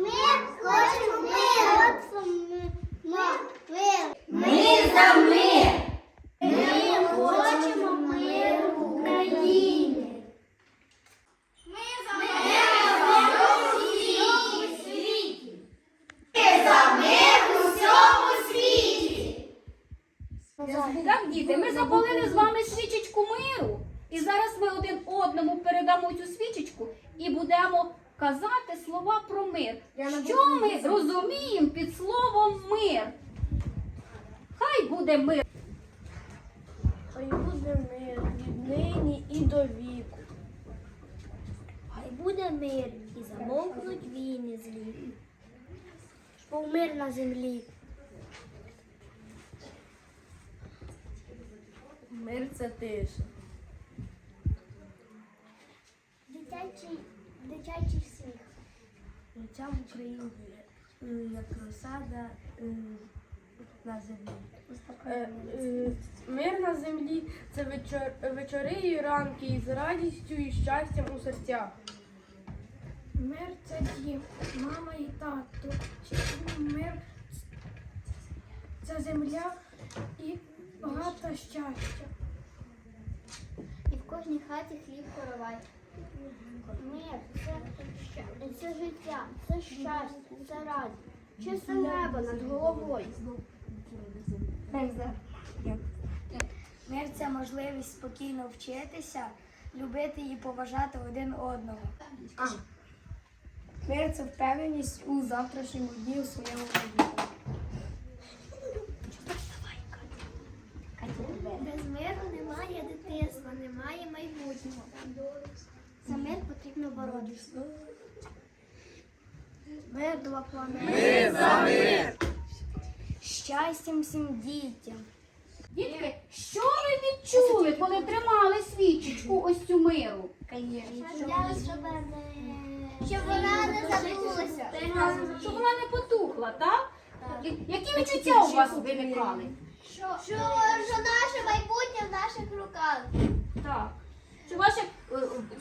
Ми хочемо мир. Мир. Ми за мир. Ми хочемо мир в Україні. Ми за мир у всьому світі. Ми за мир у всьому світі. Так, діти, ми запалили з вами свічечку миру. І зараз ми один одному передамо цю свічечку і будемо казати слова про мир. Що ми розуміємо під словом мир? Хай буде мир. Хай буде мир від нині і до віку. Хай буде мир і замовкнуть війни злі. Був мир на землі. Мир це тиша. Дитячий, дитячий. Життя в Україні е, як розсада е, на землі. Е, Мир на землі це вечори і ранки із радістю і щастям у серцях. Мир це дім, мама і тато. Мир це земля і багато щастя. І в кожній хаті хліб коровай. Мир це, це життя, це щастя, це радість. Чисте небо над головою. Мир це можливість спокійно вчитися, любити і поважати один одного. Мир це впевненість у завтрашньому дні у своєму житті. Без миру немає дитинства, немає майбутнього. За мир потрібно боротися. Мир два планети. Ми за мир. Щастям всім дітям. Дітки, що ви відчули, коли тримали свічечку ось цю миру? Щоб вона не забулася. Щоб вона не потухла, так? І- Які відчуття у вас виникали? Що, що, що наше майбутнє в наших руках. Так. Що ваше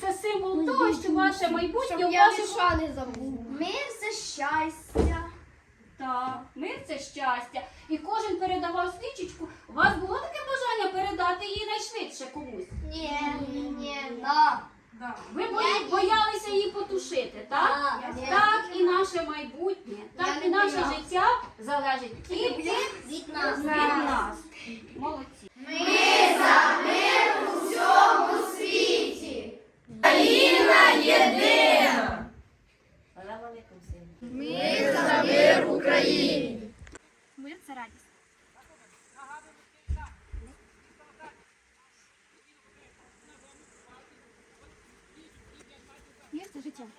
це символ того, що ваше майбутнє у ваших не забув. Мир це щастя. Так, мир це щастя. І кожен передавав свічечку. У вас було таке бажання передати її найшвидше комусь? Ні, ні, да. Ви бої- боялися її потушити, так? Так. Так і наше майбутнє, так і не наше боялась. життя залежить Від нас. від нас. Молодці. Країна єдина. Ми за мир в Україні. Мир це радість. Мир це життя.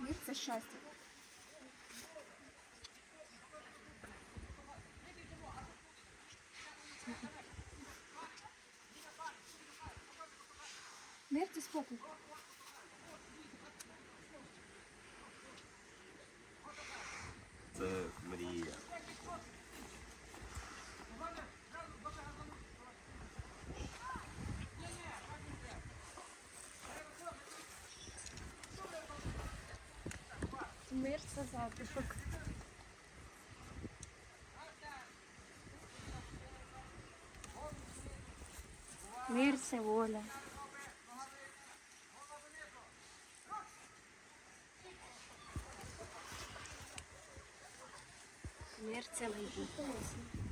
Мир це щастя. Мир це спокій. Це мрія. Мир це затишок. Мир це воля. Мир майбутнє.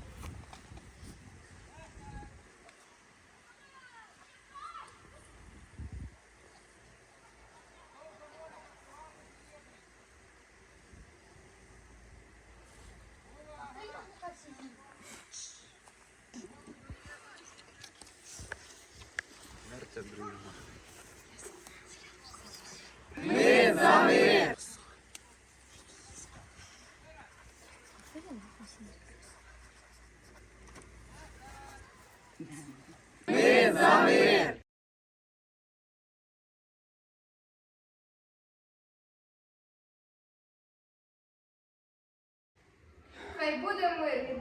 дружба. Ми за мир! Yeah.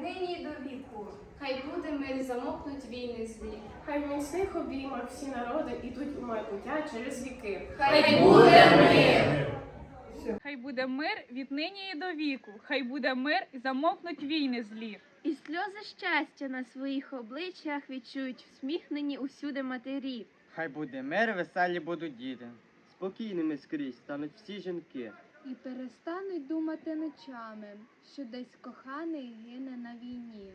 Нині й до віку. Хай буде мир замокнуть війни злі. Хай в міцних обіймах всі народи ідуть у майбуття через віки. Хай буде мир. Хай буде мир від нині і до віку. Хай буде мир і замовкнуть війни злі. І сльози щастя на своїх обличчях відчують всміхнені усюди матері. Хай буде мир, веселі будуть діти. Спокійними скрізь стануть всі жінки. І перестануть думати ночами, що десь коханий гине на війні.